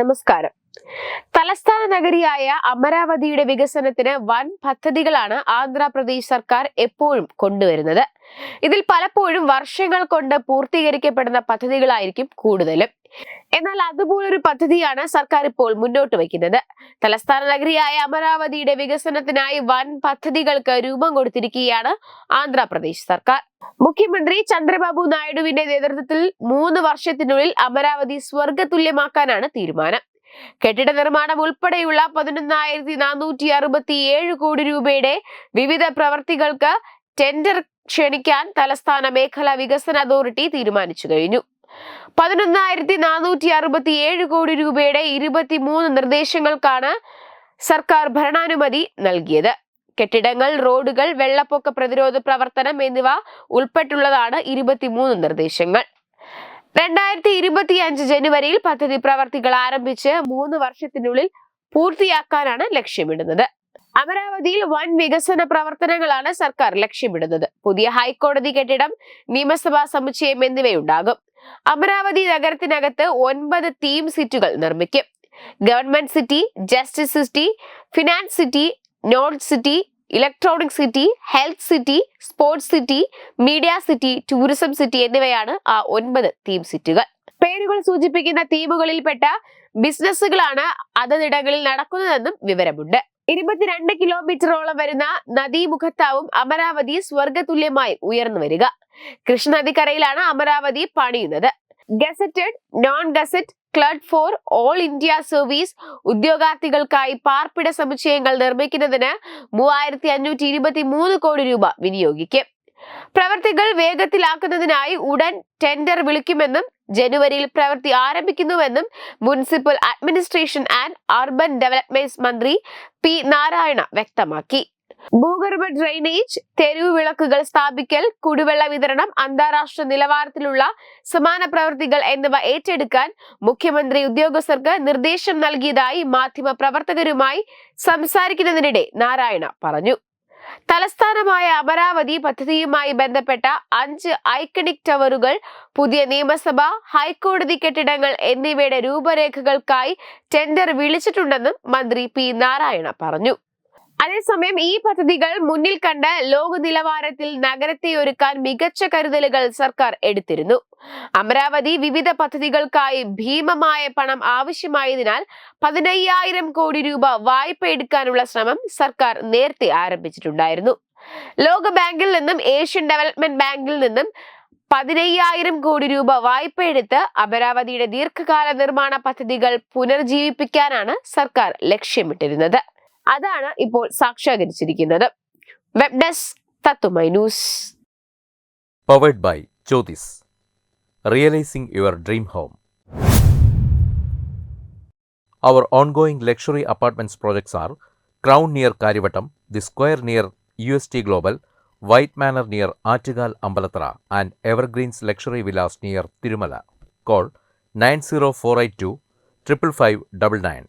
നമസ്കാരം. തലസ്ഥാന നഗരിയായ അമരാവതിയുടെ വികസനത്തിന് വൻ പദ്ധതികളാണ് ആന്ധ്രാപ്രദേശ് സർക്കാർ എപ്പോഴും കൊണ്ടുവരുന്നത്. ഇതിൽ പലപ്പോഴും വർഷങ്ങൾ കൊണ്ട് പൂർത്തീകരിക്കപ്പെടുന്ന പദ്ധതികളായിരിക്കും കൂടുതലും. എന്നാൽ അതുപോലൊരു പദ്ധതിയാണ് സർക്കാർ ഇപ്പോൾ മുന്നോട്ട് വയ്ക്കുന്നത്. തലസ്ഥാന നഗരിയായ അമരാവതിയുടെ വികസനത്തിനായി വൻ പദ്ധതികൾക്ക് രൂപം കൊടുത്തിരിക്കുകയാണ് ആന്ധ്രാപ്രദേശ് സർക്കാർ. മുഖ്യമന്ത്രി ചന്ദ്രബാബു നായിഡുവിന്റെ നേതൃത്വത്തിൽ മൂന്ന് വർഷത്തിനുള്ളിൽ അമരാവതി സ്വർഗതുല്യമാക്കാനാണ് തീരുമാനം. കെട്ടിട നിർമ്മാണം ഉൾപ്പെടെയുള്ള പതിനൊന്നായിരത്തി നാനൂറ്റി അറുപത്തി ഏഴ് കോടി രൂപയുടെ വിവിധ പ്രവർത്തികൾക്ക് ടെൻഡർ ക്ഷണിക്കാൻ തലസ്ഥാന മേഖലാ വികസന അതോറിറ്റി തീരുമാനിച്ചു കഴിഞ്ഞു. പതിനൊന്നായിരത്തി നാനൂറ്റി അറുപത്തി ഏഴ് കോടി രൂപയുടെ ഇരുപത്തിമൂന്ന് നിർദ്ദേശങ്ങൾക്കാണ് സർക്കാർ ഭരണാനുമതി നൽകിയത്. കെട്ടിടങ്ങൾ റോഡുകൾ വെള്ളപ്പൊക്ക പ്രതിരോധ പ്രവർത്തനം എന്നിവ ഉൾപ്പെട്ടുള്ളതാണ് ഇരുപത്തിമൂന്ന് നിർദ്ദേശങ്ങൾ. രണ്ടായിരത്തി ഇരുപത്തി അഞ്ച് ജനുവരിയിൽ പദ്ധതി പ്രവർത്തികൾ ആരംഭിച്ച് മൂന്ന് വർഷത്തിനുള്ളിൽ പൂർത്തിയാക്കാനാണ് ലക്ഷ്യമിടുന്നത്. അമരാവതിയിൽ വൻ വികസന പ്രവർത്തനങ്ങളാണ് സർക്കാർ ലക്ഷ്യമിടുന്നത്. പുതിയ ഹൈക്കോടതി കെട്ടിടം നിയമസഭാ സമുച്ചയം എന്നിവയുണ്ടാകും. അമരാവതി നഗരത്തിനകത്ത് ഒൻപത് തീം സിറ്റുകൾ നിർമ്മിക്കും. Government city justice city finance city north city electronic city health city sports city media city tourism city എന്നിവയാണ് ആ ഒൻപത് തീം സിറ്റുകൾ. പേരുകൾ സൂചിപ്പിക്കുന്ന തീമുകളിൽപ്പെട്ട ബിസിനസ്സുകളാണ് അതതിടങ്ങളിൽ നടക്കുന്നതെന്നും വിവരമുണ്ട്. ഇരുപത്തിരണ്ട് കിലോമീറ്ററോളം വരുന്ന നദീമുഖത്താവും അമരാവതി സ്വർഗതുല്യമായി ഉയർന്നു വരിക. കൃഷ്ണനദിക്കരയിലാണ് അമരാവതി പണിയുന്നത്. Gazetted non gazetted for all India service ഉദ്യോഗാർത്ഥികൾക്കായി പാർപ്പിട സമുച്ചയങ്ങൾ നിർമ്മിക്കുന്നതിന് മൂവായിരത്തി അഞ്ഞൂറ്റി ഇരുപത്തി മൂന്ന് കോടി രൂപ വിനിയോഗിക്കും. പ്രവർത്തികൾ വേഗത്തിലാക്കുന്നതിനായി ഉടൻ ടെൻഡർ വിളിക്കുമെന്നും ജനുവരിയിൽ പ്രവൃത്തി ആരംഭിക്കുന്നുവെന്നും municipal administration and urban development മന്ത്രി പി നാരായണ വ്യക്തമാക്കി. ഭൂഗർഭ ഡ്രെയിനേജ് തെരുവ് വിളക്കുകൾ സ്ഥാപിക്കൽ കുടിവെള്ള വിതരണം അന്താരാഷ്ട്ര നിലവാരത്തിലുള്ള സമാന പ്രവൃത്തികൾ എന്നിവ ഏറ്റെടുക്കാൻ മുഖ്യമന്ത്രി ഉദ്യോഗസ്ഥർക്ക് നിർദ്ദേശം നൽകിയതായി മാധ്യമ പ്രവർത്തകരുമായി സംസാരിക്കുന്നതിനിടെ നാരായണ പറഞ്ഞു. തലസ്ഥാനമായ അമരാവതി പദ്ധതിയുമായി ബന്ധപ്പെട്ട അഞ്ച് ഐക്കണിക് ടവറുകൾ പുതിയ നിയമസഭ ഹൈക്കോടതി കെട്ടിടങ്ങൾ എന്നിവയുടെ രൂപരേഖകൾക്കായി ടെൻഡർ വിളിച്ചിട്ടുണ്ടെന്നും മന്ത്രി പി നാരായണ പറഞ്ഞു. അതേസമയം ഈ പദ്ധതികൾ മുന്നിൽ കണ്ട് ലോക നിലവാരത്തിൽ നഗരത്തെ ഒരുക്കാൻ മികച്ച കരുതലുകൾ സർക്കാർ എടുത്തിരുന്നു. അമരാവതി വിവിധ പദ്ധതികൾക്കായി ഭീമമായ പണം ആവശ്യമായതിനാൽ പതിനയ്യായിരം കോടി രൂപ വായ്പ എടുക്കാനുള്ള ശ്രമം സർക്കാർ നേരത്തെ ആരംഭിച്ചിട്ടുണ്ടായിരുന്നു. ലോക ബാങ്കിൽ നിന്നും ഏഷ്യൻ ഡെവലപ്മെന്റ് ബാങ്കിൽ നിന്നും പതിനയ്യായിരം കോടി രൂപ വായ്പ എടുത്ത് അമരാവതിയുടെ ദീർഘകാല നിർമ്മാണ പദ്ധതികൾ പുനർജീവിപ്പിക്കാനാണ് സർക്കാർ ലക്ഷ്യമിട്ടിരുന്നത്. അതാണ് ഇപ്പോൾ സാക്ഷാത്കരിച്ചിരിക്കുന്നത് വെബ് ഡെസ്ക് തത്തുമൈ powered by Jyothis realising your dream home Our ongoing luxury apartments projects are Crown near Karivattam, The Square near UST Global, White Manor near Attigal Ambalatra, and Evergreens Luxury Villas near Tirumala. Call 90482 55599.